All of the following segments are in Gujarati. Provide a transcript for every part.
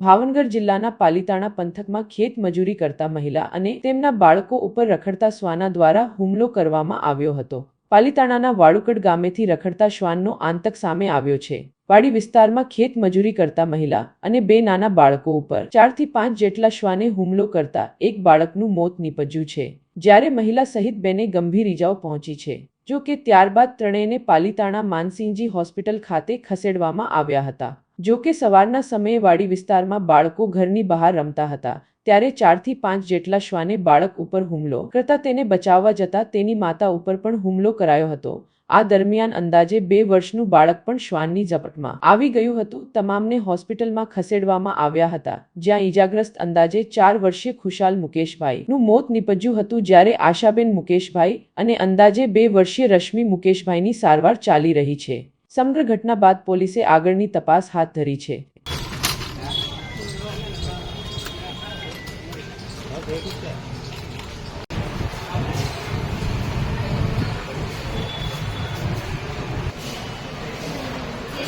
ભાવનગર જિલ્લાના પાલીતાણા પંથકમાં ખેત મજૂરી કરતા મહિલા અને તેમના બાળકો ઉપર રખડતા શ્વાના દ્વારા હુમલો કરવામાં આવ્યો હતો. પાલીતાણાના વાળુકડ ગામેથી રખડતા શ્વાનનો આંતક સામે આવ્યો છે. વાડી વિસ્તારમાં ખેત મજૂરી કરતા મહિલા અને બે નાના બાળકો ઉપર ચારથી પાંચ જેટલા શ્વાને હુમલો કરતા એક બાળકનું મોત નીપજ્યું છે. જ્યારે મહિલા સહિત બેને ગંભીર ઇજાઓ પહોંચી છે. જો કે ત્યારબાદ ત્રણેયને પાલીતાણા માનસિંહજી હોસ્પિટલ ખાતે ખસેડવામાં આવ્યા હતા. જો કે સવારના સમયે વાડી વિસ્તારમાં બાળકો ઘરની બહાર રમતા હતા, ત્યારે ચારથી પાંચ જેટલા શ્વાને બાળક ઉપર હુમલો કરતા તેને બચાવવા જતા તેની માતા ઉપર પણ હુમલો કરાયો હતો. આ દરમિયાન અંદાજે બે વર્ષનું બાળક પણ શ્વાનની ઝપટમાં આવી ગયું હતું. તમામને હોસ્પિટલમાં ખસેડવામાં આવ્યા હતા, જ્યાં ઈજાગ્રસ્ત અંદાજે ચાર વર્ષીય ખુશાલ મુકેશભાઈ નું મોત નીપજ્યું હતું જ્યારે આશાબેન મુકેશભાઈ અને અંદાજે બે વર્ષીય રશ્મિ મુકેશભાઈની સારવાર ચાલી રહી છે. સમગ્ર ઘટના બાદ પોલીસે આગળની તપાસ હાથ ધરી છે.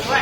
હા